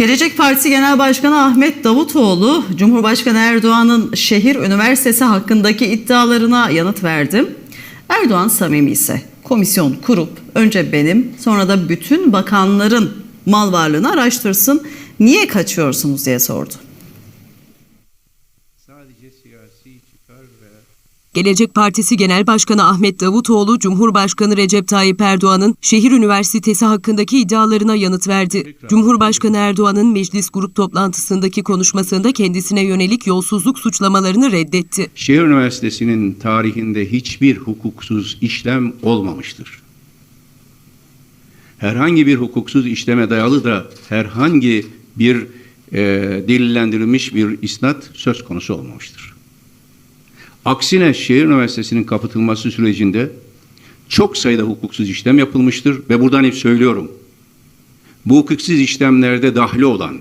Gelecek Partisi Genel Başkanı Ahmet Davutoğlu, Cumhurbaşkanı Erdoğan'ın şehir üniversitesi hakkındaki iddialarına yanıt verdi. Erdoğan samimi ise komisyon kurup önce benim sonra da bütün bakanların mal varlığını araştırsın. Niye kaçıyorsunuz diye sordu. Gelecek Partisi Genel Başkanı Ahmet Davutoğlu, Cumhurbaşkanı Recep Tayyip Erdoğan'ın şehir üniversitesi hakkındaki iddialarına yanıt verdi. Cumhurbaşkanı Erdoğan'ın meclis grup toplantısındaki konuşmasında kendisine yönelik yolsuzluk suçlamalarını reddetti. şehir üniversitesinin tarihinde hiçbir hukuksuz işlem olmamıştır. Herhangi bir hukuksuz işleme dayalı da herhangi bir e, delillendirilmiş bir isnat söz konusu olmamıştır. Aksine şehir üniversitesinin kapatılması sürecinde çok sayıda hukuksuz işlem yapılmıştır ve buradan hep söylüyorum. Bu hukuksuz işlemlerde dahli olan,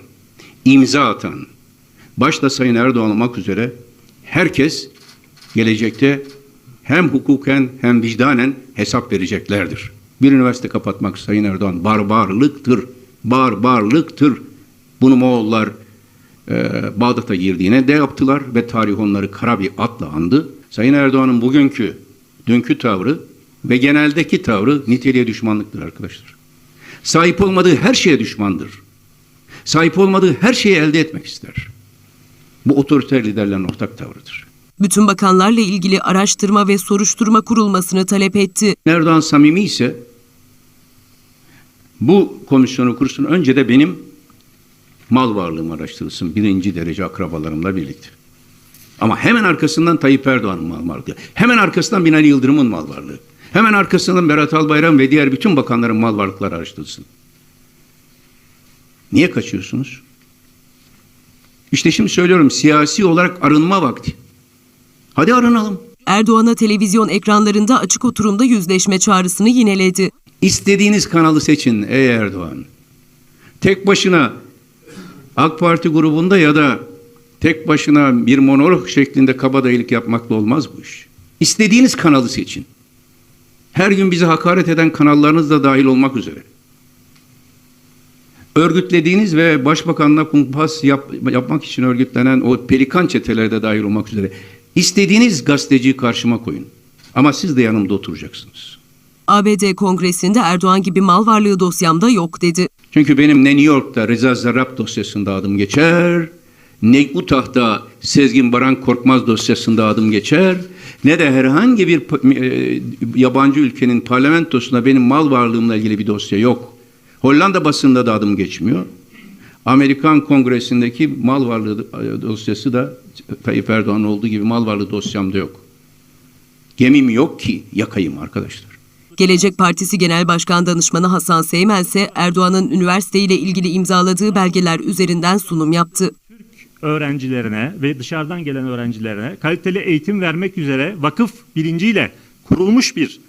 imza atan, başta Sayın Erdoğan olmak üzere herkes gelecekte hem hukuken hem vicdanen hesap vereceklerdir. Bir üniversite kapatmak Sayın Erdoğan barbarlıktır. Barbarlıktır. Bunu Moğollar Bağdat'a girdiğine de yaptılar ve tarih onları kara bir atla andı. Sayın Erdoğan'ın bugünkü, dünkü tavrı ve geneldeki tavrı niteliğe düşmanlıktır arkadaşlar. Sahip olmadığı her şeye düşmandır. Sahip olmadığı her şeyi elde etmek ister. Bu otoriter liderlerin ortak tavrıdır. Bütün bakanlarla ilgili araştırma ve soruşturma kurulmasını talep etti. Erdoğan samimi ise bu komisyonu kursun önce de benim mal varlığım araştırılsın birinci derece akrabalarımla birlikte. Ama hemen arkasından Tayyip Erdoğan'ın mal varlığı. Hemen arkasından Binali Yıldırım'ın mal varlığı. Hemen arkasından Berat Albayrak ve diğer bütün bakanların mal varlıkları araştırılsın. Niye kaçıyorsunuz? İşte şimdi söylüyorum siyasi olarak arınma vakti. Hadi arınalım. Erdoğan'a televizyon ekranlarında açık oturumda yüzleşme çağrısını yineledi. İstediğiniz kanalı seçin ey Erdoğan. Tek başına AK Parti grubunda ya da tek başına bir monolog şeklinde kabadayılık yapmakla olmaz bu iş. İstediğiniz kanalı seçin. Her gün bizi hakaret eden kanallarınız da dahil olmak üzere. Örgütlediğiniz ve başbakanla kumpas yap- yapmak için örgütlenen o pelikan çeteleri de dahil olmak üzere. İstediğiniz gazeteciyi karşıma koyun. Ama siz de yanımda oturacaksınız. ABD Kongresi'nde Erdoğan gibi mal varlığı dosyamda yok dedi. Çünkü benim ne New York'ta Reza Zarrab dosyasında adım geçer, ne Utah'ta Sezgin Baran Korkmaz dosyasında adım geçer, ne de herhangi bir e, yabancı ülkenin parlamentosunda benim mal varlığımla ilgili bir dosya yok. Hollanda basında da adım geçmiyor. Amerikan Kongresi'ndeki mal varlığı e, dosyası da Tayyip Erdoğan olduğu gibi mal varlığı dosyamda yok. Gemim yok ki yakayım arkadaşlar. Gelecek Partisi Genel Başkan Danışmanı Hasan Seymen ise Erdoğan'ın üniversiteyle ilgili imzaladığı belgeler üzerinden sunum yaptı. öğrencilerine ve dışarıdan gelen öğrencilerine kaliteli eğitim vermek üzere vakıf bilinciyle kurulmuş bir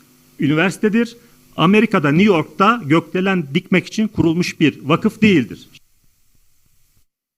üniversitedir. Amerika'da New York'ta gökdelen dikmek için kurulmuş bir vakıf değildir.